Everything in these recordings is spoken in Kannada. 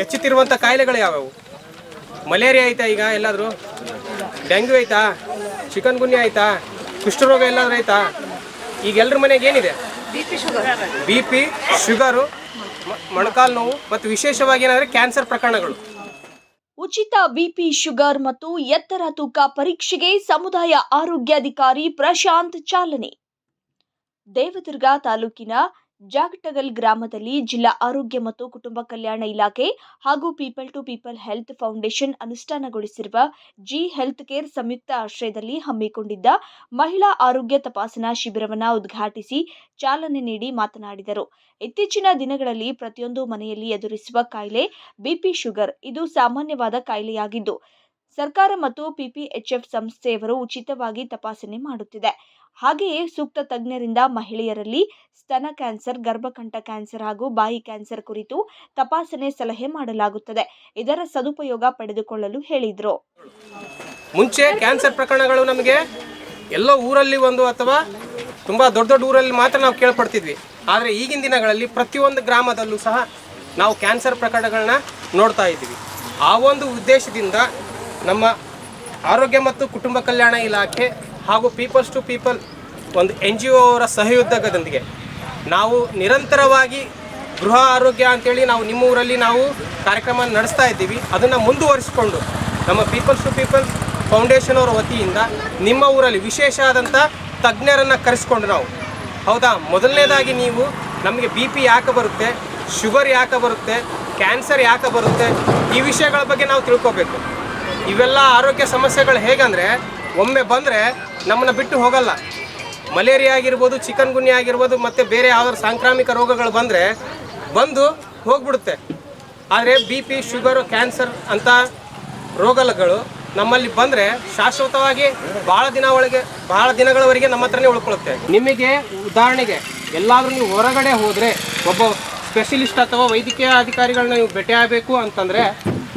ಹೆಚ್ಚುತ್ತಿರುವಂಥ ಕಾಯಿಲೆಗಳು ಯಾವ್ಯಾವು? ಮಲೇರಿಯಾ ಐತಾ ಈಗ ಎಲ್ಲಾದರೂ? ಡೆಂಗ್ಯೂ ಐತಾ ಚಿಕನ್ ಗುನ್ಯಾ ಆಯ್ತಾ? ಕುಷ್ಠರೋಗ ಎಲ್ಲಾದ್ರೂ ಆಯ್ತಾ? ಈಗ ಎಲ್ಲರ ಮನೆಗೆ ಏನಿದೆ? ಬಿ ಪಿ, ಶುಗರು ಮೊಣಕಾಲು ನೋವು ಮತ್ತು ವಿಶೇಷವಾಗಿ ಏನಂದರೆ ಕ್ಯಾನ್ಸರ್ ಪ್ರಕರಣಗಳು. ಉಚಿತ ಬಿಪಿ ಶುಗರ್ ಮತ್ತು ಎತ್ತರ ತೂಕ ಪರೀಕ್ಷೆಗೆ ಸಮುದಾಯ ಆರೋಗ್ಯಾಧಿಕಾರಿ ಪ್ರಶಾಂತ್ ಚಾಲನೆ. ದೇವದುರ್ಗ ತಾಲೂಕಿನ ಜಾಗಟಗಲ್ ಗ್ರಾಮದಲ್ಲಿ ಜಿಲ್ಲಾ ಆರೋಗ್ಯ ಮತ್ತು ಕುಟುಂಬ ಕಲ್ಯಾಣ ಇಲಾಖೆ ಹಾಗೂ people to people health foundation ಅನುಷ್ಠಾನಗೊಳಿಸಿರುವ G health care ಸಂಯುಕ್ತ ಆಶ್ರಯದಲ್ಲಿ ಹಮ್ಮಿಕೊಂಡಿದ್ದ ಮಹಿಳಾ ಆರೋಗ್ಯ ತಪಾಸಣಾ ಶಿಬಿರವನ್ನು ಉದ್ಘಾಟಿಸಿ ಚಾಲನೆ ನೀಡಿ ಮಾತನಾಡಿದರು. ಇತ್ತೀಚಿನ ದಿನಗಳಲ್ಲಿ ಪ್ರತಿಯೊಂದು ಮನೆಯಲ್ಲಿ ಎದುರಿಸುವ ಕಾಯಿಲೆ ಬಿಪಿ ಶುಗರ್, ಇದು ಸಾಮಾನ್ಯವಾದ ಕಾಯಿಲೆಯಾಗಿದ್ದು, ಸರ್ಕಾರ ಮತ್ತು ಪಿಪಿಎಚ್ಎಫ್ ಸಂಸ್ಥೆಯವರು ಉಚಿತವಾಗಿ ತಪಾಸಣೆ ಮಾಡುತ್ತಿದೆ. ಹಾಗೆಯೇ ಸೂಕ್ತ ತಜ್ಞರಿಂದ ಮಹಿಳೆಯರಲ್ಲಿ ಸ್ತನ ಕ್ಯಾನ್ಸರ್, ಗರ್ಭಕಂಠ ಕ್ಯಾನ್ಸರ್ ಹಾಗೂ ಬಾಯಿ ಕ್ಯಾನ್ಸರ್ ಕುರಿತು ತಪಾಸಣೆ ಸಲಹೆ ಮಾಡಲಾಗುತ್ತದೆ. ಇದರ ಸದುಪಯೋಗ ಪಡೆದುಕೊಳ್ಳಲು ಹೇಳಿದರು. ಮುಂಚೆ ಕ್ಯಾನ್ಸರ್ ಪ್ರಕರಣಗಳು ನಮಗೆ ಎಲ್ಲೋ ಊರಲ್ಲಿ ಒಂದು ಅಥವಾ ತುಂಬ ದೊಡ್ಡ ದೊಡ್ಡ ಊರಲ್ಲಿ ಮಾತ್ರ ನಾವು ಕೇಳ್ಪಡ್ತಿದ್ವಿ. ಆದರೆ ಈಗಿನ ದಿನಗಳಲ್ಲಿ ಪ್ರತಿಯೊಂದು ಗ್ರಾಮದಲ್ಲೂ ಸಹ ನಾವು ಕ್ಯಾನ್ಸರ್ ಪ್ರಕರಣಗಳನ್ನ ನೋಡ್ತಾ ಇದ್ದೀವಿ. ಆ ಒಂದು ಉದ್ದೇಶದಿಂದ ನಮ್ಮ ಆರೋಗ್ಯ ಮತ್ತು ಕುಟುಂಬ ಕಲ್ಯಾಣ ಇಲಾಖೆ ಹಾಗೂ ಪೀಪಲ್ಸ್ ಟು ಪೀಪಲ್ ಒಂದು ಎನ್ ಜಿ ಒ ಅವರ ಸಹಯೋಗದೊಂದಿಗೆ ನಾವು ನಿರಂತರವಾಗಿ ಗೃಹ ಆರೋಗ್ಯ ಅಂತೇಳಿ ನಾವು ನಿಮ್ಮ ಊರಲ್ಲಿ ನಾವು ಕಾರ್ಯಕ್ರಮ ನಡೆಸ್ತಾ ಇದ್ದೀವಿ. ಅದನ್ನು ಮುಂದುವರಿಸಿಕೊಂಡು ನಮ್ಮ ಪೀಪಲ್ಸ್ ಟು ಪೀಪಲ್ ಫೌಂಡೇಶನ್ ಅವರ ವತಿಯಿಂದ ನಿಮ್ಮ ಊರಲ್ಲಿ ವಿಶೇಷ ಆದಂಥ ತಜ್ಞರನ್ನು ಕರೆಸ್ಕೊಂಡು ನಾವು. ಹೌದಾ? ಮೊದಲನೇದಾಗಿ ನೀವು ನಮಗೆ ಬಿ ಪಿ ಯಾಕೆ ಬರುತ್ತೆ, ಶುಗರ್ ಯಾಕೆ ಬರುತ್ತೆ, ಕ್ಯಾನ್ಸರ್ ಯಾಕೆ ಬರುತ್ತೆ ಈ ವಿಷಯಗಳ ಬಗ್ಗೆ ನಾವು ತಿಳ್ಕೊಬೇಕು. ಇವೆಲ್ಲ ಆರೋಗ್ಯ ಸಮಸ್ಯೆಗಳು ಹೇಗಂದರೆ ಒಮ್ಮೆ ಬಂದರೆ ನಮ್ಮನ್ನು ಬಿಟ್ಟು ಹೋಗಲ್ಲ. ಮಲೇರಿಯಾ ಆಗಿರ್ಬೋದು, ಚಿಕನ್ ಗುನ್ಯ ಆಗಿರ್ಬೋದು, ಮತ್ತು ಬೇರೆ ಯಾವ್ದಾದ್ರು ಸಾಂಕ್ರಾಮಿಕ ರೋಗಗಳು ಬಂದರೆ ಬಂದು ಹೋಗ್ಬಿಡುತ್ತೆ. ಆದರೆ ಬಿ ಪಿ, ಶುಗರು, ಕ್ಯಾನ್ಸರ್ ಅಂತ ರೋಗಗಳು ನಮ್ಮಲ್ಲಿ ಬಂದರೆ ಶಾಶ್ವತವಾಗಿ ಭಾಳ ದಿನ ಒಳಗೆ, ಭಾಳ ದಿನಗಳವರೆಗೆ ನಮ್ಮ ಹತ್ರನೇ ಉಳ್ಕೊಳ್ಳುತ್ತೆ. ನಿಮಗೆ ಉದಾಹರಣೆಗೆ ಎಲ್ಲಾದರೂ ನೀವು ಹೊರಗಡೆ ಹೋದರೆ ಒಬ್ಬ ಸ್ಪೆಷಲಿಸ್ಟ್ ಅಥವಾ ವೈದ್ಯಕೀಯ ಅಧಿಕಾರಿಗಳನ್ನ ನೀವು ಭೇಟಿ ಆಗಬೇಕು ಅಂತಂದರೆ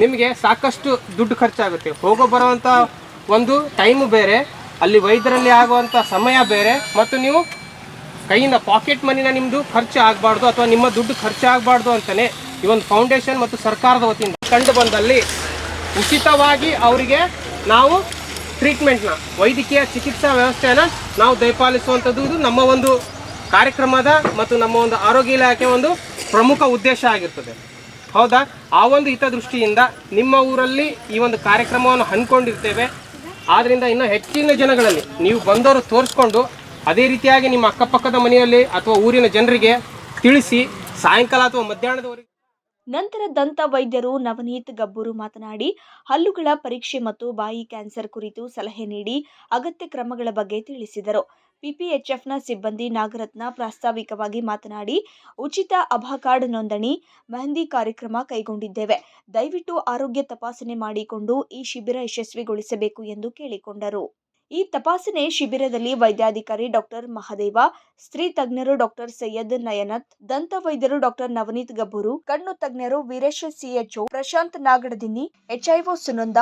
ನಿಮಗೆ ಸಾಕಷ್ಟು ದುಡ್ಡು ಖರ್ಚಾಗುತ್ತೆ. ಹೋಗೋ ಬರೋವಂಥ ಒಂದು ಟೈಮ್ ಬೇರೆ, ಅಲ್ಲಿ ವೈದ್ಯರಲ್ಲಿ ಆಗುವಂಥ ಸಮಯ ಬೇರೆ, ಮತ್ತು ನೀವು ಕೈಯಿಂದ ಪಾಕೆಟ್ ಮನಿನ ನಿಮ್ಮದು ಖರ್ಚು ಆಗಬಾರ್ದು ಅಥವಾ ನಿಮ್ಮ ದುಡ್ಡು ಖರ್ಚು ಆಗಬಾರ್ದು ಅಂತಲೇ ಈ ಒಂದು ಫೌಂಡೇಶನ್ ಮತ್ತು ಸರ್ಕಾರದ ವತಿಯಿಂದ ಕಂಡು ಬಂದಲ್ಲಿ ಉಚಿತವಾಗಿ ಅವರಿಗೆ ನಾವು ಟ್ರೀಟ್ಮೆಂಟ್ನ ವೈದ್ಯಕೀಯ ಚಿಕಿತ್ಸಾ ವ್ಯವಸ್ಥೆಯನ್ನು ನಾವು ದಯಪಾಲಿಸುವಂಥದ್ದು ಇದು ನಮ್ಮ ಒಂದು ಕಾರ್ಯಕ್ರಮದ ಮತ್ತು ನಮ್ಮ ಒಂದು ಆರೋಗ್ಯ ಇಲಾಖೆ ಒಂದು ಪ್ರಮುಖ ಉದ್ದೇಶ ಆಗಿರ್ತದೆ. ಹೌದಾ? ಆ ಒಂದು ಹಿತದೃಷ್ಟಿಯಿಂದ ನಿಮ್ಮ ಊರಲ್ಲಿ ಈ ಒಂದು ಕಾರ್ಯಕ್ರಮವನ್ನು ಹಮ್ಮಿಕೊಂಡಿರ್ತೇವೆ ಆದ್ದರಿಂದ ಇನ್ನೂ ಹೆಚ್ಚಿನ ಜನಗಳಲ್ಲಿ ನೀವು ಬಂದವರು ತೋರಿಸ್ಕೊಂಡು ಅದೇ ರೀತಿಯಾಗಿ ನಿಮ್ಮ ಅಕ್ಕಪಕ್ಕದ ಮನೆಯಲ್ಲಿ ಅಥವಾ ಊರಿನ ಜನರಿಗೆ ತಿಳಿಸಿ ಸಾಯಂಕಾಲ ಅಥವಾ ಮಧ್ಯಾಹ್ನದವರೆಗೆ. ನಂತರ ದಂತ ವೈದ್ಯರು ನವನೀತ್ ಗಬ್ಬೂರು ಮಾತನಾಡಿ, ಹಲ್ಲುಗಳ ಪರೀಕ್ಷೆ ಮತ್ತು ಬಾಯಿ ಕ್ಯಾನ್ಸರ್ ಕುರಿತು ಸಲಹೆ ನೀಡಿ ಅಗತ್ಯ ಕ್ರಮಗಳ ಬಗ್ಗೆ ತಿಳಿಸಿದರು. ಪಿಪಿಎಚ್ಎಫ್ನ ಸಿಬ್ಬಂದಿ ನಾಗರತ್ನ ಪ್ರಾಸ್ತಾವಿಕವಾಗಿ ಮಾತನಾಡಿ, ಉಚಿತ ಅಭಾ ಕಾರ್ಡ್ ನೋಂದಣಿ, ಮೆಹಂದಿ ಕಾರ್ಯಕ್ರಮ ಕೈಗೊಂಡಿದ್ದೇವೆ. ದಯವಿಟ್ಟು ಆರೋಗ್ಯ ತಪಾಸಣೆ ಮಾಡಿಕೊಂಡು ಈ ಶಿಬಿರ ಯಶಸ್ವಿಗೊಳಿಸಬೇಕು ಎಂದು ಕೇಳಿಕೊಂಡರು. ಈ ತಪಾಸಣೆ ಶಿಬಿರದಲ್ಲಿ ವೈದ್ಯಾಧಿಕಾರಿ ಡಾಕ್ಟರ್ ಮಹದೇವ, ಸ್ತ್ರೀ ತಜ್ಞರು ಡಾಕ್ಟರ್ ಸೈಯದ್ ನಯನತ್, ದಂತ ವೈದ್ಯರು ಡಾಕ್ಟರ್ ನವನೀತ್ ಗಬ್ಬೂರು, ಕಣ್ಣು ತಜ್ಞರು Veeresh CHO Prashanth Nagadadinni HIO Sunanda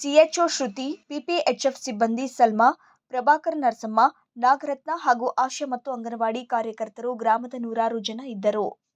CHO Shruthi, PPHF ಸಿಬ್ಬಂದಿ ಸಲ್ಮಾ ಪ್ರಭಾಕರ್ ನರಸಮ್ಮ ನಾಗರತ್ನ ಹಾಗೂ ಆಶಾ ಮತ್ತು ಅಂಗನವಾಡಿ ಕಾರ್ಯಕರ್ತರು ಗ್ರಾಮದ ನೂರಾರು ಜನ ಇದ್ದರು